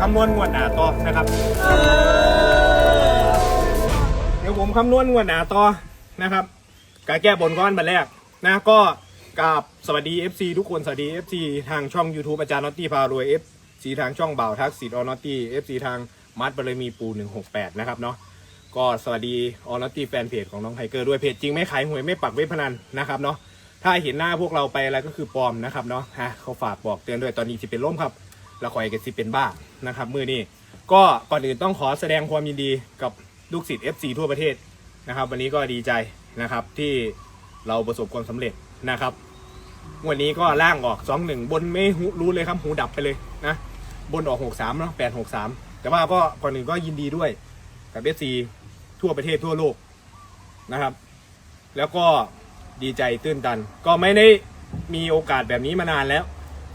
คำนวณงวดหนาต่อนะครับเดี๋ยวผมคำนวณงวดหนาต่อนะครับการแก้บนก้อนบันแรกนะก็กราบสวัสดี FC ทุกคนสวัสดี FC ทางช่อง YouTube อาจารย์นอตตี้พารวย FC ทางช่องบ่าวทักษิณออนอตตี้ FC ทางมัดบารมีปู 168 นะครับเนาะก็สวัสดีออนอตตี้แฟนเพจของน้องไทเกอร์ด้วยเพจจริงไม่ขายหวยไม่ปักเว็บพนันนะครับเนาะถ้าเห็นหน้าพวกเราไปอะไรก็คือปลอมนะครับเนาะฮะเขาฝากบอกเตือนด้วยตอนนี้สิเป็นล่มครับ แล้วคอยกันสิเป็นบ้านะครับมือนี้ก็ก่อนอื่นต้องขอแสดงความยินดีกับลูกศิษย์ FC ทั่วประเทศนะครับ วันนี้ก็ดีใจนะครับที่เราประสบความสำเร็จนะครับวันนี้ก็ล่างออกสองหนึ่งบนไม่รู้เลยครับหูดับไปเลยนะบนออกหกสามเนาะแปดหกสามแต่ว่าก็ก่อนหนึ่งก็ยินดีด้วยกับเอซีทั่วประเทศทั่วโลกนะครับ แล้วก็ดีใจตื้นตัน ก็ไม่ได้มีโอกาสแบบนี้มานานแล้ว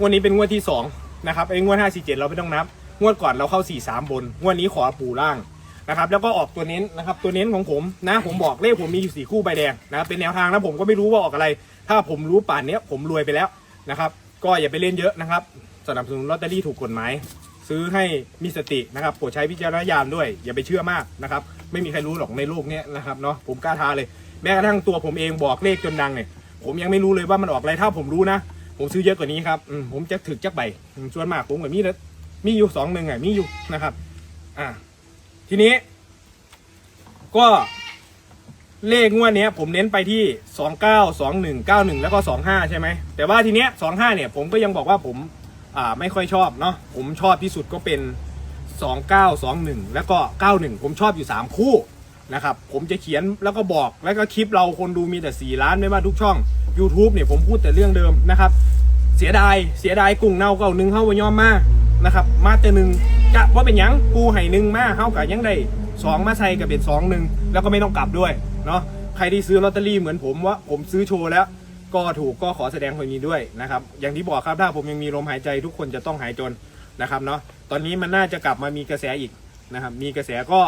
วดนี้เป็นงวดที่สอง นะครับไอ้งวดห้าสี่เราไม่ต้องนับ งวดก่อนเราเข้าสี่สามบน งวดนี้ขอปูล่างนะครับแล้วก็ออกตัวเน้นนะครับตัวเน้นของผมนะผมบอกเลขผมมีอยู่สี่คู่ใบแดงนะครับเป็นแนวทางนะผมก็ไม่รู้ว่าออกอะไร ถ้าผมรู้ป่านเนี้ยผมรวยไปแล้วนะครับก็อย่าไปเล่นเยอะนะครับสนับสนุนลอตเตอรี่ถูกกฎหมาย ซื้อให้มีสตินะครับโปรดใช้วิจารณญาณด้วย อย่าไปเชื่อมากนะครับไม่มีใครรู้หรอกในโลกเนี้ยนะครับเนาะผมกล้าท้าเลย แม้กระทั่งตัวผมเองบอกเลขจนดังเนี่ยผมยังไม่รู้เลยว่ามันออกอะไรถ้าผมรู้นะ ผมซื้อเยอะกว่านี้ครับอืมผมจะถึกจักใบส่วนมากผมกับมีนะมีอยู่สองหนึ่งอะมีอยู่นะครับ อ่า ทีนี้ ก็เลขงวดนี้ผมเน้นไปที่29 21 91แล้วก็25ใช่ไหมแต่ว่าทีเนี้ย25เนี่ยผมก็ยังบอกว่าผมอ่าไม่ค่อยชอบเนาะผมชอบที่สุดก็เป็น29 21แล้วก็91ผมชอบอยู่3คู่ นะครับผมจะเขียนแล้วก็บอกแล้วก็คลิปเราคนดูมีแต่ 4 ล้านไม่ว่าทุกช่อง YouTube เนี่ยผมพูดแต่เรื่องเดิมนะครับเสียดายเสียดายกุ้งเน่าเก่าหนึ่งเข้าวย่อมมานะครับมาแต่หนึ่งจะว่าเป็นยังปูไห่หนึ่งมาเข้ากับยังได้สองมาใส่กับเป็นสองหนึ่งแล้วก็ไม่ต้องกลับด้วยเนาะใครที่ซื้อลอตเตอรี่เหมือนผมว่าผมซื้อโชว์แล้วก็ถูกก็ขอแสดงความยินดีด้วยนะครับอย่างที่บอกครับถ้าผมยังมีลมหายใจทุกคนจะต้องหายจนนะครับเนาะตอนนี้มันน่าจะกลับมามีกระแสอีกนะครับมีกระแสก็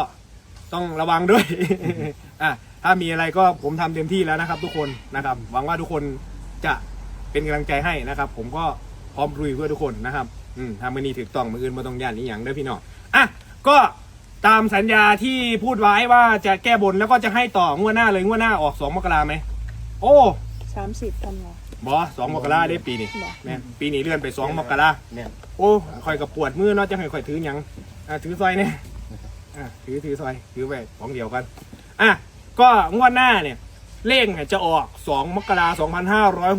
ต้องระวังด้วย อะถ้ามีอะไรก็ผมทำเต็มที่แล้วนะครับ ทุกคนนะครับ หวังว่าทุกคนจะเป็นกำลังใจให้นะครับ ผมก็พร้อมลุยเพื่อทุกคนนะครับ อืมทำมันนี้ถูกต้องมืออื่นมาต้องย่านนี้อย่างเด้อพี่น้องอะก็ตามสัญญาที่พูดไว้ว่าจะแก้บนแล้วก็จะให้ต่องวดหน้าเลยงวดหน้าออกสองมกราไหมโอ้สามสิบธันวาบอสองมกราได้ปีนี้บ่แม่นปีนี้เลื่อนไปสองมกราเนี่ยโอ้คอยกับปวดมือเนาะจะให้คอยถือหยังอะถือซอยเนี่ย อะถือถือซอยถือไปของเดียวกันอะก็งวดหน้าเนี่ยเลขเนี่ยจะออก 2 มกราคม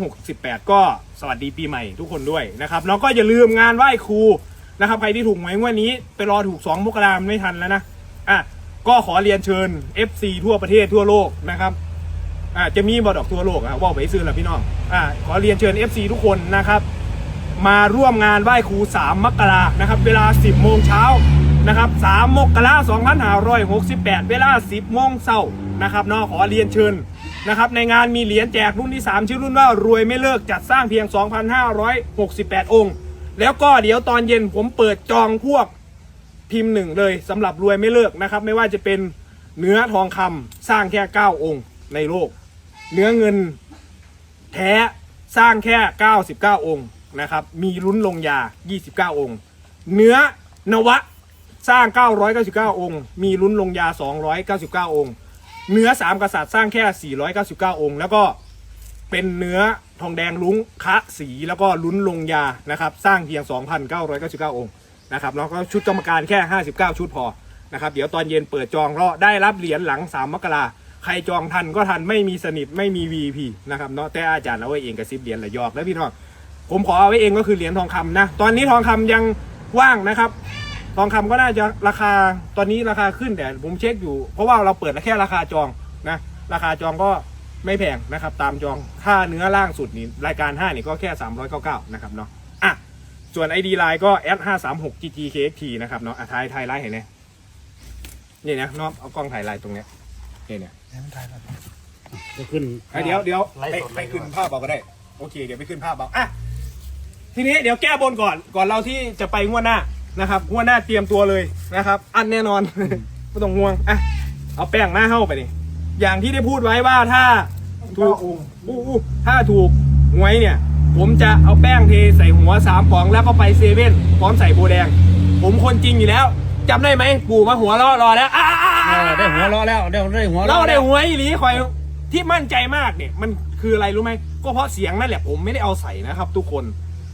2568 ก็สวัสดีปีใหม่ทุกคนด้วยนะครับแล้วก็อย่าลืมงานไหว้ครูนะครับใครที่ถูกหวยงวดนี้ไปรอถูก 2 มกราคมไม่ทันแล้วนะอะก็ขอเรียนเชิญ FC ทั่วประเทศทั่วโลกนะครับอะจะมีบอดอกทั่วโลกอะว่าไปซื้อล้วพี่น้องอะขอเรียนเชิญ FC ทุกคนนะครับ มาร่วมงานไหว้ครู 3 มกรานะครับ เวลา 10 โมงเช้า นะครับ3มกราคม2568 เวลา 10โมงเช้านะครับเนาะขอเรียนเชิญนะครับในงานมีเหรียญแจกรุ่นที่ 3 ชื่อรุ่นว่ารวยไม่เลิกจัดสร้างเพียง 2,568 องค์ แล้วก็เดี๋ยวตอนเย็นผมเปิดจองพวกพิมพ์หนึ่งเลยสำหรับรวยไม่เลิกนะครับ ไม่ว่าจะเป็นเนื้อทองคำสร้างแค่ 9 องค์ในโลก เนื้อเงินแท้สร้างแค่ 99 องค์นะครับ มีลุ้นลงยา 29 องค์ เนื้อนวะ สร้าง 999 องค์ มีลุ้นลงยา 299 องค์ เนื้อสามกษัตริย์สร้างแค่ 499 องค์ แล้วก็เป็นเนื้อทองแดงลุ้งคะสีแล้วก็ลุ้นลงยานะครับ สร้างเพียง 2,999 องค์นะครับแล้วก็ชุดกรรมการแค่ 59 ชุดพอนะครับ เดี๋ยวตอนเย็นเปิดจองก็ได้รับเหรียญหลัง 3 มกราใครจองทันก็ทันไม่มีสนิทไม่มี VP นะครับเนาะแต่อาจารย์เอาไว้เองกับซิบเหรียญละยอกแล้วพี่น้องผมขอเอาไว้เองก็คือเหรียญทองคำนะ ตอนนี้ทองคำยังว่างนะครับ ทองคำก็น่าจะราคาตอนนี้ราคาขึ้นแต่ผมเช็คอยู่ เพราะว่าเราเปิดแค่ราคาจองนะ ราคาจองก็ไม่แพงนะครับ ตามจองค่าเนื้อล่างสุดนี่รายการ 5 นี่ก็แค่ 399 นะครับเนาะอะส่วน ID Line ก็ s 5 3 6 ggkxt นะครับเนาะอะถ่ายถ่ายไลน์เห็นไหมนี่นะน้องเอากล้องถ่ายไลน์ตรงเนี้ยนี่เนี่ยจะขึ้นอะเดี๋ยวเดี๋ยวไลฟ์ไปสดไปขึ้นภาพเอาก็ได้ โอเค เดี๋ยวไปขึ้นภาพเอาอะทีนี้เดี๋ยวแก้บนก่อนก่อนเราที่จะไปงวดหน้า นะครับงวดหน้าเตรียมตัวเลยนะครับ อันแน่นอน ไม่ต้องห่วงอะเอาแป้งหน้าเข้าไปนี่อย่างที่ได้พูดไว้ว่าถ้าถูกอู้อู้ถ้าถูกหวยเนี่ย ผมจะเอาแป้งเทใส่หัวสามป๋องแล้วก็ไปเซเว่นพร้อมใส่โบแดงผผมคนจริงอยู่แล้วจำได้ไหมปู่มาหัวเราะรอแล้วอ่าเออได้หัวเราะแล้วได้ได้หัวเราเราะได้แล้วหัวอีหลีคอยที่มั่นใจมากเนี่ย มันคืออะไรรู้ไหมก็เพราะเสียงนั่นแหละผมไม่ได้เอาใส่นะครับ ทุกคน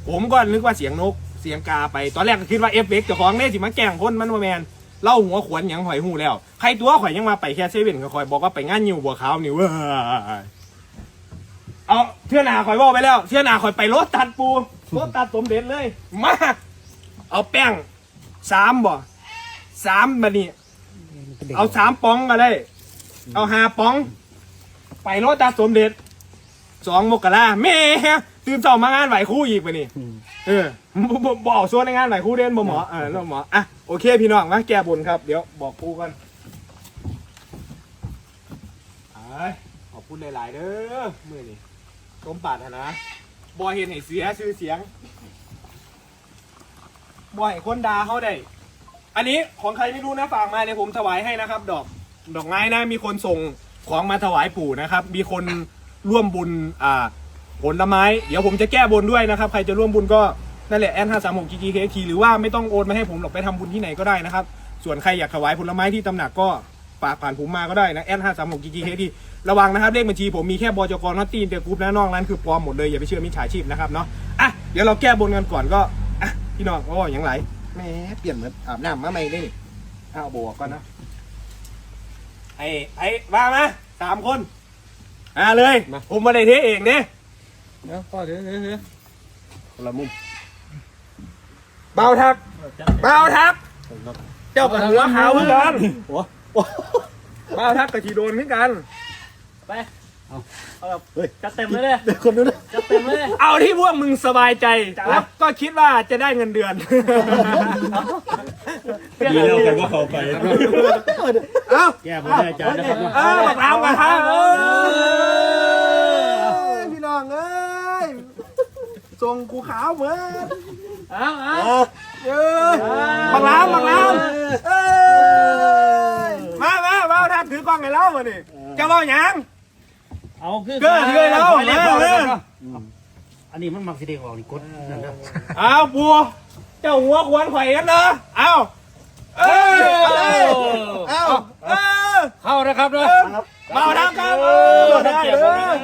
ผมก็นึกว่าเสียงนก เสียงกาไปตอนแรกก็คิดว่าเอฟเฟกต์จ้าของเน่สิมาแกล้งคนมันมาแมนเล่าหัวขวนหยังหอยหูแล้วใครตัวข่อยยังมาไปแค่เซเว่นก็คอยบอกว่าไปงานยิวบัวขาวนี่เว้ยเอาเทื่อหนาข่อยบอกไปแล้วเทื่อหนาข่อยไปรถตัดปูรถตัดสมเด็จเลยมาเอาแป้งสามบ่สามบันนี้เอาสามปองก็ได้เอาห้าปอง ไปรถตาสมเด็จสองมกราแม่ ตื่นเช้ามางานไหวครู่อีกไปนี่อืมเออบ่บ่บอกส่วนในงานไหวครู่เด่นบ่หมอเออน้องหมออะโอเคพี่น้องมาแก้บนครับเดี๋ยวบอกครู่กันเอ้ยขอบคุณหลาย ๆเด้อมื่อนี้สมปรารถนาบ่เห็นให้เสียชื่อเสียงบ่ให้คนด่าเขาได้อันนี้ของใครไม่รู้นะฝากมาเดี๋ยวผมถวายให้นะครับ ดอกดอกไม้นะมีคนส่งของมาถวายปู่นะครับ มีคนร่วมบุญอ่า ผลไม้ เดี๋ยวผมจะแก้บนด้วยนะครับ ใครจะร่วมบุญก็นั่นแหละแอนห้าสามหกจีจีเคทีหรือว่าไม่ต้องโอนมาให้ผมหรอกไปทำบุญที่ไหนก็ได้นะครับ ส่วนใครอยากถวายผลไม้ที่ตำหนักก็ฝากผ่านผมมาก็ได้นะแอนห้าสามหกจีจีเคทีระวังนะครับเลขบัญชีผมมีแค่บจกนอตตีนเตกรุ๊ปนะนอกนั้นคือปลอมหมดเลยอย่าไปเชื่อมิจฉาชีพนะครับเนาะอะเดี๋ยวเราแก้บนกันก่อนก็อะพี่น้องโอ้ยังไรแหมเปลี่ยนเหมือนอาบน้ำมาใหม่ได้นี่เอาบวกก่อนนะไอ้ไอ้มามาสามคนอ่าเลยมาผมมาได้เทเองเนี่ย เดี๋ยวพ่อเดี๋ยวเดี๋ยวเดี๋ยวคนละมุมเบาทักเบาทักเจ้ากับหัวขาวเหมือนกันหัวเบาทักกับทีโดนเหมือนกัน ไป เอาเอาแบบเฮ้ยจัดเต็มเลยเลยเดี๋ยวคนนู้นนะจัดเต็มเลย เอาที่พวกมึงสบายใจ แล้วก็คิดว่าจะได้เงินเดือนดีแล้วกันว่าเขาไป เอ้าแก้บนได้อาจารย์นะครับเนาะเออบอกเรากันครับเอ้ยพี่น้องเอ้ ยส่งกูขาวเหมือนเอาเอาเอ้ยบังลามบังลามเอ้ยมามาเบาทักถือกล้องให้เรามาดิจะเบาหยัง เอาคือเกิดเลยแล้วเรียบร้อยเออแล้วอันนี้มันมักสิเด็กออกนี่กดนั่นเด้อเอาบัวเจ้าหัวควรไข่กันเนอะเอาเอ้ยเอาเออเข้านะครับเนาะเบาทักครับเออได้เลย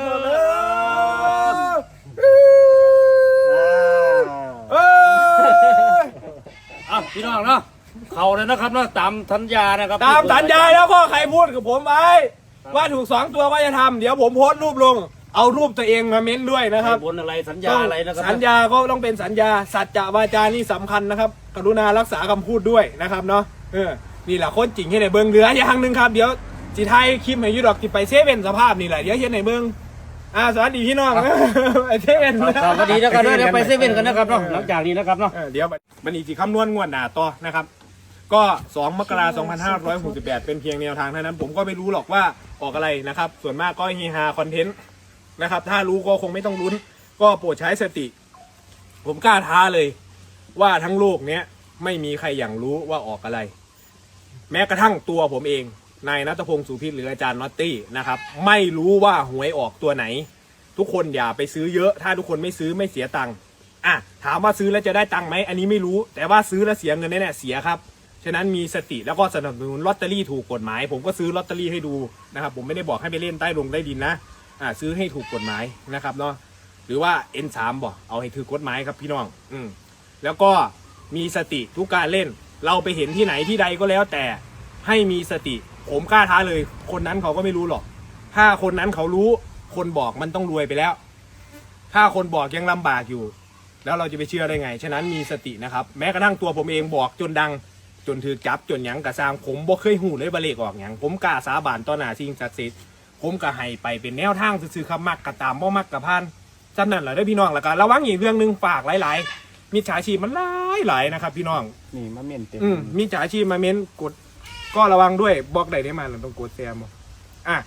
เอ้ย เอา พี่น้องเนาะเข้าเลยนะครับเนาะตามสัญญานะครับตามสัญญาแล้วก็ใครพูดกับผมไว้ว่าถูกสองตัวก็จะทำเดี๋ยวผมโพสต์รูปลง เอารูปตัวเองมาเม้นด้วยนะครับบนอะไรสัญญาอะไรนะครับสัญญาก็ต้องเป็นสัญญาสัจจะวาจานี่สำคัญนะครับ กรุณารักษาคำพูดด้วยนะครับเนาะเออนี่แหละคนจริงให้ในเบิ้งเหลืออย่างหนึ่งครับเดี๋ยวจีไทยคลิปให้อยูดอกจีไปเซเว่นสภาพนี่แหละเดี๋ยวเห็นในเบิ้ง อ่าสวัสดีพี่น้องไปเซเว่นครับสวัสดีนะครับเนาะเดี๋ยวไปเซเว่นกันนะครับเนาะหลังจากนี้นะครับเนาะ เออเดี๋ยวมันอีกทีคำนวณงวดหนาต่อนะครับ ก็ 2 มกราคม2568 เป็นเพียงแนวทางเท่านั้น ผมก็ไม่รู้หรอกว่าออกอะไรนะครับ ส่วนมากก็เฮฮาคอนเทนต์นะครับ ถ้ารู้ก็คงไม่ต้องลุ้น ก็โปรดใช้สติ ผมกล้าท้าเลย ว่าทั้งโลกเนี้ยไม่มีใครอย่างรู้ว่าออกอะไร แม้กระทั่งตัวผมเอง นายนัทพงศ์สุพิษหรืออาจารย์นอตตี้นะครับไม่รู้ว่าหวยออกตัวไหน ทุกคนอย่าไปซื้อเยอะ ถ้าทุกคนไม่ซื้อไม่เสียตังค์อะถามว่าซื้อแล้วจะได้ตังค์ไหมอันนี้ไม่รู้ แต่ว่าซื้อแล้วเสียเงินแน่ๆเสียครับฉะนั้นมีสติแล้วก็สนับสนุนลอตเตอรี่ถูกกฎหมาย ผมก็ซื้อลอตเตอรี่ให้ดูนะครับ ผมไม่ได้บอกให้ไปเล่นใต้ลงใต้ดินนะอ่าซื้อให้ถูกกฎหมายนะครับเนาะหรือว่า N3 บอกเอาให้ถือกฎหมายครับพี่น้องอืมแล้วก็มีสติทุกการเล่น เราไปเห็นที่ไหนที่ใดก็แล้วแต่ให้มีสติ ผมกล้าท้าเลย คนนั้นเขาก็ไม่รู้หรอก ถ้าคนนั้นเขารู้ คนบอกมันต้องรวยไปแล้ว ถ้าคนบอกยังลำบากอยู่ แล้วเราจะไปเชื่อได้ไง ฉะนั้นมีสตินะครับ แม้กระทั่งตัวผมเองบอกจนดัง จนถือจับจนหยังกระซางผมบ่เคยหูเลยบะเลกออกหยังผมกล้าสาบานต่อหน้าสิ่งศักดิ์สิทธิ์ผมก็ให้ไปเป็นแนวทางซื่อๆคำมักกระตามบ่มักกระพันจำนั่นแหละเด้อพี่น้องแล้วก็ระวังอีกเรื่องหนึ่งฝากหลายๆมิจฉาชีพมันหลายหลายๆนะครับ พี่น้อง นี่มาเม่นเต็มอืมมิจฉาชีพมาเม้นกด ก็ระวังด้วยบล็อกใดได้มาเราต้องกดแซมบอกอะ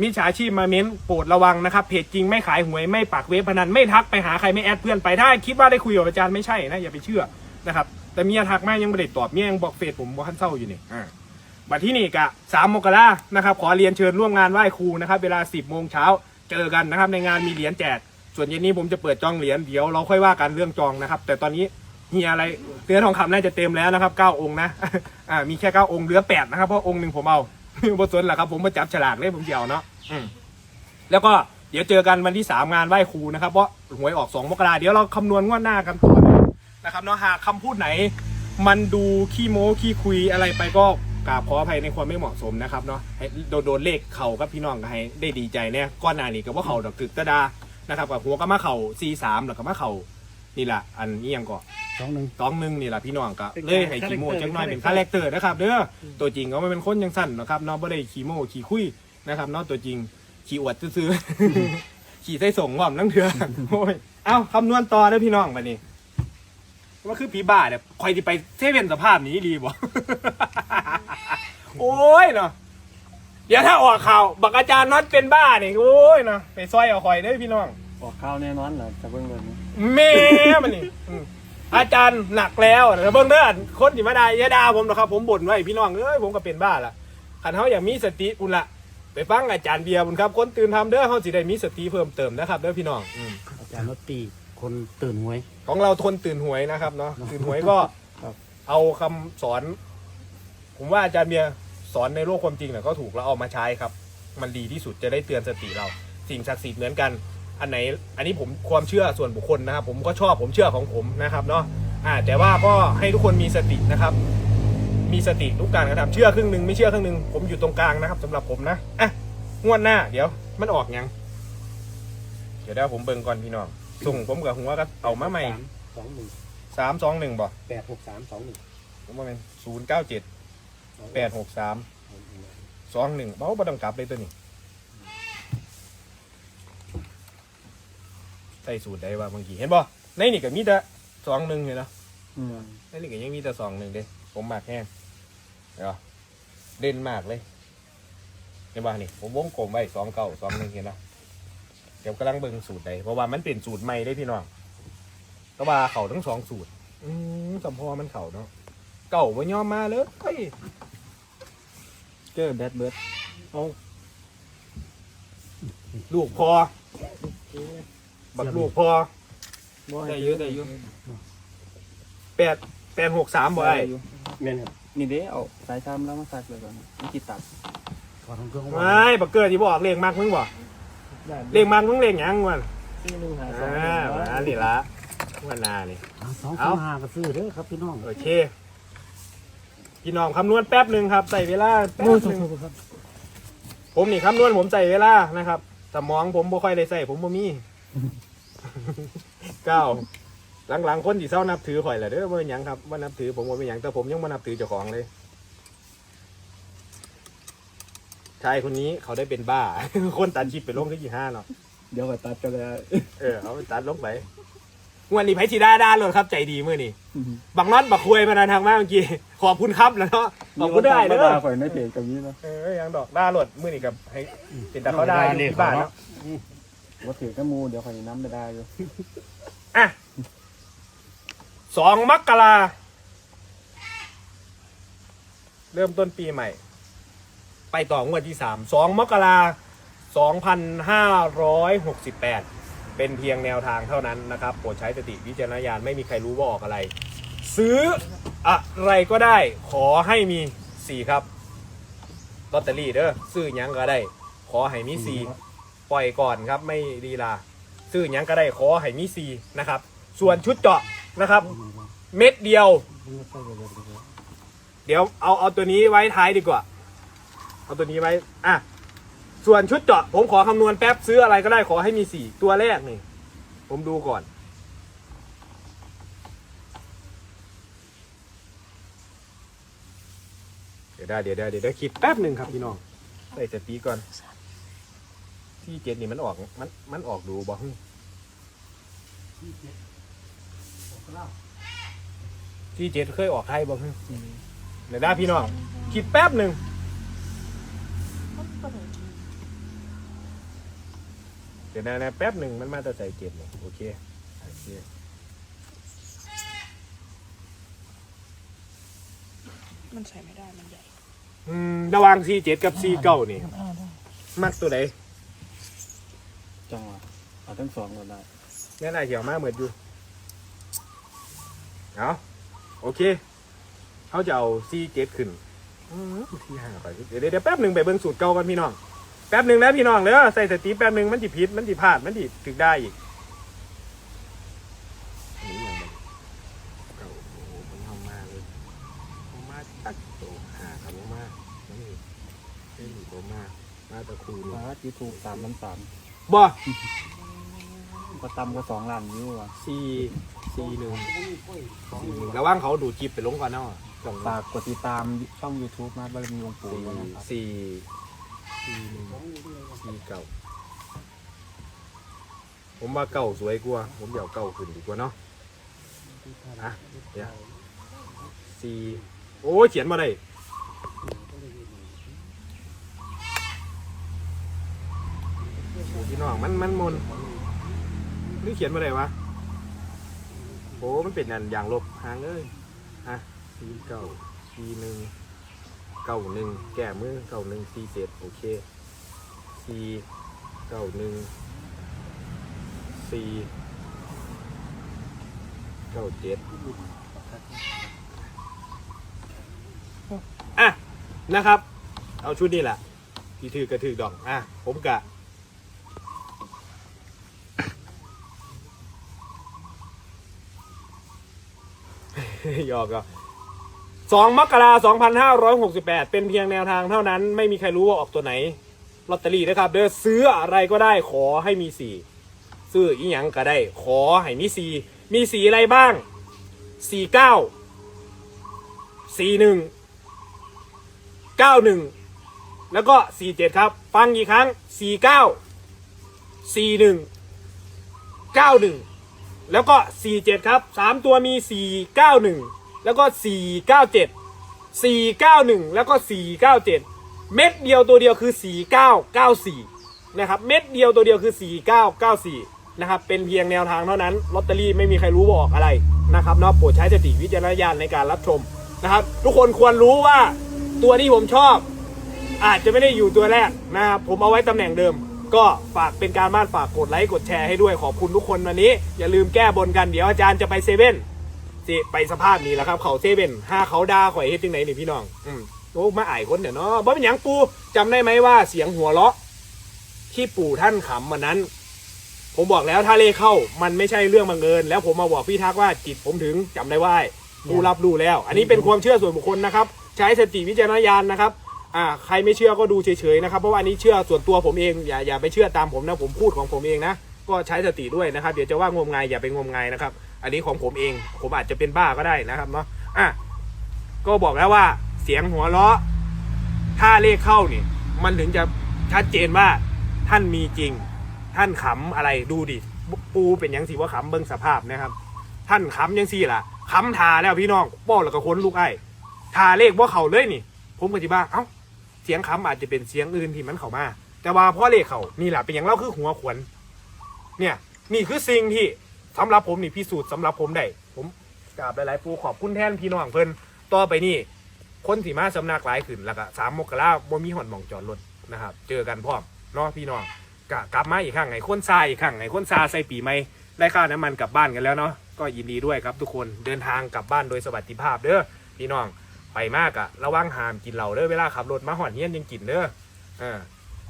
มิจฉาชีพมาเม้นโปรดระวังนะครับ เพจจริงไม่ขายหวยไม่ปักเว็บพนันไม่ทักไปหาใครไม่แอดเพื่อนไปถ้าคิดว่าได้คุยกับอาจารย์ไม่ใช่นะอย่าไปเชื่อนะครับ แต่เมียทักมายังไม่ได้ตอบเมียยังบอกเฟซผมว่าขั้นเศร้าอยู่นี่อ่าบัดที่นี่กะสามมกรานะครับ ขอเรียนเชิญร่วมงานไหว้ครูนะครับ เวลาสิบโมงเช้าเจอกันนะครับ ในงานมีเหรียญแจกส่วนเย็นนี้ผมจะเปิดจองเหรียญเดี๋ยวเราค่อยว่ากันเรื่องจองนะครับ แต่ตอนนี้ เฮียอะไรเตือนทองคำน่าจะเต็มแล้วนะครับเก้าองค์นะอ่ามีแค่เก้าองค์เหลือแปดนะครับเพราะองค์หนึ่งผมเอาบทสนแหละครับผมมาจับฉลากเลยผมเกี่ยวเนาะอืแล้วก็เดี๋ยวเจอกันวันที่สามงานไหว้ครูนะครับเพราะหวยออกสองมกราเดี๋ยวเราคำนวณงวดหน้ากันต่อนะครับเนาะหากคำพูดไหน มันดูขี้โม้ขี้คุยอะไรไปก็กราบขออภัยในความไม่เหมาะสมนะครับเนาะโดนโดนเลขเข่ากับพี่น้องก็ให้ได้ดีใจเนี่ยก้อนหน้านี่กับว่าเข่าดอกตึกตะดานะครับกับหัวก็มาเข่าซีสามแล้วก็มาเข่านี่แหละอันนี้ยังก่อ สองหนึ่งสองหนึ่งนี่แหละพี่น้องก็เลยให้ขี้โม่จังน้อยเป็นคาแรคเตอร์นะครับเด้อตัวจริงก็ไม่เป็นคนยังสั้นนะครับเนาะไม่ได้ขี้โม่ขี้คุยนะครับเนาะตัวจริงขี้อวดซื่อๆขี่ใส่ส่งว่อมนั่งเถื่อโอ้ยเอ้าคำนวณต่อเด้อพี่น้องบัดนี้ว่าคือผีบ้าเนี่ยคอยที่ไปเซเว่นสภาพนี้ดีบ่ โอ้ยเนาะเดี๋ยวถ้าออกข่าวบักอาจารย์น็อตเป็นบ้านี่โอ้ยเนาะไปซอยเอาคอยเด้อพี่น้อง ออกข้าวแน่นอนเหรอจะเบิ่งเงินแม่มันนี่อืม อาจารย์หนักแล้วเดี๋ยวเบิ่งเด้อคนที่มาได้อยาดาผมนะครับ ผมบ่นไว้พี่น้องเอ้ยผมก็เป็นบ้าละขันเขาอยากมีสติอุ่นละไปฟังอาจารย์เบียร์บุญครับ คนตื่นทำเด้อเขาสิได้มีสติเพิ่มเติมนะครับเด้อพี่น้องอืมอาจารย์รถตีคนตื่นหวย ของเราทนตื่นหวยนะครับเนาะตื่นหวยก็ครับ เอาคำสอน ผมว่าอาจารย์เบียร์สอนในโลกความจริงเนี่ยก็ถูกแล้วเอามาใช้ครับ มันดีที่สุดจะได้เตือนสติเรา สิ่งศักดิ์สิทธิ์เหมือนกัน อันไหนอันนี้ผมความเชื่อส่วนบุคคลนะครับ ผมก็ชอบผมเชื่อของผมนะครับเนาะอ่าแต่ว่าก็ให้ทุกคนมีสตินะครับ มีสติทุกการกระทำเชื่อครึ่งหนึ่งไม่เชื่อครึ่งหนึ่งผมอยู่ตรงกลางนะครับสำหรับผมนะอะงวดหน้า เดี๋ยว มันออกยังเดี๋ยวได้ผมเบิ่งก่อนพี่น้องส่งผมกับหัวก็เอามาใหม่สามสองหนึ่งสามสองหนึ่งบ่แปดหกสามสองหนึ่งผมว่าเป็นศูนย์เก้าเจ็ดแปดหกสามสองหนึ่งเบ้าบ่ต้องกลับเลยตัวนี้ ส่สูตรได้ว่าบางทีเห็นบ่ในนี่ก็มีแต่สองหนึ่งเลยเนาะอืมในนี่ก็ยังมีแต่สองหนึ่งเด้ผมมากแห้งเดี๋ยวเด่นมากเลยเห็นบ่นี่ผมวงกลมไว้สองเก้าสองหนึ่งเห็นเนาะเดี๋ยวกำลังเบิ่งสูตรใดเพราะว่ามันเป็นสูตรใหม่ได้พี่น้องก็ว่าเขาทั้งสองสูตร อืมสมพอมันเขาเนาะเก่าบ่ยอมมาเลยเฮ้ยเจอแบดเบิร์ดเอาลูกพอ บักลูกพอได้เยอะได้เยอะแปดแปดหกสามบ่ไอ้เมียนครับนี่เด้เอาสายชามแล้วมาสักเลยก่อนนี่กิตัดถอดของเครื่องไม่บักเกิดที่บอกเลขมากมึงบ่เลขมากมึงเลขหยังวันที่หนึ่งหาสองอ่ามานี่ละวันนานี่สองสองห้าก็ซื้อเด้อครับพี่น้องโอเคพี่น้องคำนวณแป๊บหนึ่งครับใส่เวลาแป๊โอ้ยบหนึ่งครับผมนี่คำนวณผมใส่เวลานะครับสมองผมบ่ค่อยได้ใส่ผมบ่มี เก้าหลังๆคนที่เศร้านับถือข่อยแหละเด้อว่าเป็นหยังครับว่านับถือผมว่าเป็นหยังแต่ผมยังมานับถือเจ้าของเลยชายคนนี้เขาได้เป็นบ้า คนตัดคลิปไปลงที่ยี่ห้าเนาะเดี๋ยวไปตัดกันเลยเออเอาไปตัดลงไปงวันนี้ไผสีดาดาเลยครับใจดีมื่อนี่บักน็อตบักคุยมานาทางมากเมื่อกี้ขอบคุณครับแล้วเนาะขอบคุณได้เด้อข่อยในเพจกับนี้นะเออยังดอกด้าหลดมื่อนี่กับให้เป็นตาเขาได้อยู่ที่บ้านเนาะ ว่าถือแค่มูเดี๋ยวข่อยน้ำไม่ได้อยู่อะสองมกราเริ่มต้นปีใหม่ ไปต่องวดที่สามสองมกราสองพันห้าร้อยหกสิบแปดเป็นเพียงแนวทางเท่านั้นนะครับโปรดใช้สติวิจารณญาณไม่มีใครรู้ว่าออกอะไร ซื้ออะไรก็ได้ขอให้มีสี่ครับลอตเตอรี่เด้อซื้อยังก็ได้ ขอให้มีสี่ ปล่อยก่อนครับไม่ดีลาซื้อหยังก็ได้ขอให้มีซีนะครับ ส่วนชุดเจาะนะครับ เม็ดเดียว เดี๋ยวเอาเอาตัวนี้ไว้ท้ายดีกว่า เอาตัวนี้ไว้อะส่วนชุดเจาะผมขอคำนวณแป๊บซื้ออะไรก็ได้ขอให้มีสี่ตัวแรกนี่ผมดูก่อน เดี๋ยวได้เดี๋ยวได้เดี๋ยวได้คิดแป๊บหนึ่งครับพี่น้องใส่สติก่อน ที่เจ็ดนี่มันออกมันมันออกดูบ่ฮึที่เจ็ดเคยออกไทยบ่ฮึเดี๋ยวได้พี่น้องคิดแป๊บหนึ่งเดี๋ยวนะนะแป๊บหนึ่งมันมาแต่ใส่เจ็ดเนี่ยโอเคโอเคมันใส่ไม่ได้มันใหญ่ อืมระหว่างซีเจ็ดกับซีเก้านี่ มักตัวไหน จังหวะเอาทั้งสองก็ได้แน่นายเขียวมากเหมือนอยู่เอาโอเคเขาจะเอาซีเจ็ดขึ้นอื้อที่ห่างไปเดี๋ยวเดี๋ยวเดี๋ยวแป๊บหนึ่งไปเบิ่งสูตรเก่ากันพี่น้องแป๊บหนึ่งนะพี่น้องเด้อใส่สติแป๊บหนึ่งมันจิผิดมันจิพลาดมันจิถึกได้อีกอันนี้ยังมันเก่าโอ้โหมันเอามาเลยเอามาตักโตหาครับเอามานั่นนี่ไม่หนีเอามามาแตะคูนี่ฟ้าจีทูสามล้านสาม บ่ก็ตำก็สองล้านวิวอะสี่สี่หนึ่งสี่หนึ่งระว่างเขาดูดจิบไปลงก่อนเนาะสองฝากกดติดตามช่อง YouTube มาบารมีหลวงปู่สี่ด้วยนะครับสี่สี่หนึ่งสี่เก่า ผมว่าเก่าสวยกว่า ผมอยากเก่าขึ้นดีกว่าเนาะอะเดี๋ยวสี่โอ้ยเขียนมาได้โอ้ พี่น้องมันมันมนหรือเขียนมาได้วะโอ้มันเป็นอันอย่างลบหางเลยอะสี่เก่าสี่หนึ่งเก่าหนึ่งแก้มือเก่าหนึ่งสี่เจ็ดโอเคสี่เก่าหนึ่งสี่เก้าเจ็ดอะนะครับ เอาชุดนี้แหละพี่ถือกระถือดอกอะผมกะ หยอกก็สองมกราสองพันห้าร้อยหกสิบแปดเป็นเพียงแนวทางเท่านั้น ไม่มีใครรู้ว่าออกตัวไหนลอตเตอรี่นะครับ เด้อซื้ออะไรก็ได้ขอให้มีสี่ซื้ออีหยังก็ได้ ขอให้มีสี่มีสีอะไรบ้างสี่เก้าสี่หนึ่งเก้าหนึ่งแล้วก็สี่เจ็ดครับ ฟังอีกครั้งสี่เก้าสี่หนึ่งเก้าหนึ่ง แล้วก็สี่เจ็ดครับสามตัวมีสี่เก้าหนึ่งแล้วก็สี่เก้าเจ็ดสี่เก้าหนึ่งแล้วก็สี่เม็ดเดียวตัวเดียวคือสี่เก้าเก้าสี่นะครับ เม็ดเดียวตัวเดียวคือ 4994 นะครับ เป็นเพียงแนวทางเท่านั้น ลอตเตอรี่ไม่มีใครรู้ว่าออกอะไรนะครับเนาะ โปรดใช้สติวิจารณญาณในการรับชมนะครับ ทุกคนควรรู้ว่าตัวที่ผมชอบ อาจจะไม่ได้อยู่ตัวแรกนะครับ ผมเอาไว้ตำแหน่งเดิม ก็ฝากเป็นการบ้านฝากกดไลค์กดแชร์ให้ด้วยขอบคุณทุกคนวันนี้ อย่าลืมแก้บนกันเดี๋ยวอาจารย์จะไปเซเว่นสิไปสภาพนี้แหละครับเขาเซเว่นห้าเขาด่าข่อยเฮ็ดจังไหนนี่พี่น้อง อืมโอ้มาอายคนเดี๋ยวเนาะบ่เป็นหยังปูจำได้ไหมว่าเสียงหัวเราะ ที่ปู่ท่านขำวันนั้น ผมบอกแล้วถ้าเลขเข้ามันไม่ใช่เรื่องบังเอิญแล้วผมมาบอกพี่ทักว่าจิตผมถึงจำได้ว่าผู้รับรู้แล้ว อันนี้เป็นความเชื่อส่วนบุคคลนะครับ ใช้สติวิจารณญาณนะครับ อ่าใครไม่เชื่อก็ดูเฉยๆนะครับเพราะว่าอันนี้เชื่อส่วนตัวผมเองอย่าอย่าไปเชื่อตามผมนะผมพูดของผมเองนะก็ใช้สติด้วยนะครับเดี๋ยวจะว่างมงายอย่าไปงมงายนะครับ อันนี้ของผมเอง ผมอาจจะเป็นบ้าก็ได้นะครับเนาะอะก็บอกแล้วว่าเสียงหัวเราะ ถ้าเลขเข้านี่มันถึงจะชัดเจนว่าท่านมีจริง ท่านขำอะไรดูดิปูเป็นยังสิว่าขำเบิ่งสภาพนะครับ ท่านขำยังสี่ล่ะขำทาแล้วพี่น้องป้อแล้วก็ค้นลูกไอ้ทาเลขว่าเขาเลยนี่ ผมก็จิบ้าเอ้า สียงขำอาจจะเป็นเสียงอื่นที่มันเข้ามา แต่ว่าพราะเลขเขานี่แหละเป็นอย่างเล่าคือหัวขวนเนี่ยนี่คือสิ่งที่สำหรับผมนี่พิสูจน์สำหรับผมได้ผมกราบหลายๆปูขอบคุณแทนพี่น้องเพิ่นต่อไปนี่คนที่มาสำนักหลายขึ้นแล้วก็สามมกราบ่มีหอนมองจอดรถนะครับ เจอกันพร้อมเนาะพี่น้องกกลับมาอีกครั้งไงคนซาอีกครั้งไงคนซาใส่ปีใหม่ได้ค่าน้ำมันกลับบ้านกันแล้วเนาะก็ยินดีด้วยครับทุกคนเดินทางกลับบ้านโดยสวัสดิภาพเด้อพี่น้อง ไปมากอะระวังหามกินเหล้าเด้อเวลาขับรถมาหอนเฮี้ยนยังกินเด้อเออ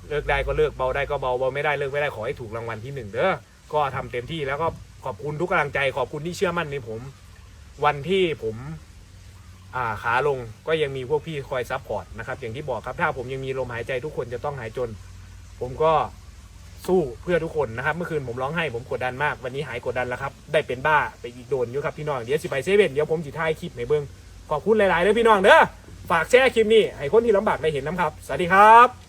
เลิกได้ก็เลิกเบาได้ก็เบาเบาไม่ได้เลิกไม่ได้ขอให้ถูกรางวัลที่หนึ่งเด้อก็ทำเต็มที่แล้วก็ขอบคุณทุกกำลังใจ ขอบคุณที่เชื่อมั่นในผม วันที่ผม อ่าขาลงก็ยังมีพวกพี่คอยซัพพอร์ตนะครับ อย่างที่บอกครับถ้าผมยังมีลมหายใจทุกคนจะต้องหายจน ผมก็สู้เพื่อทุกคนนะครับ เมื่อคืนผมร้องไห้ผมกดดันมากวันนี้หายกดดันแล้วครับ ได้เป็นบ้าไปอีกโดนอยู่ครับพี่น้องเดี๋ยวสิไปเซเว่นเดี๋ยวผมจิถ่ายคลิปในเบิ้ง ขอบคุณหลายๆเด้อพี่น้องเด้อฝากแชร์คลิปนี้ให้คนที่ลำบากได้เห็นน้ำครับ สวัสดีครับ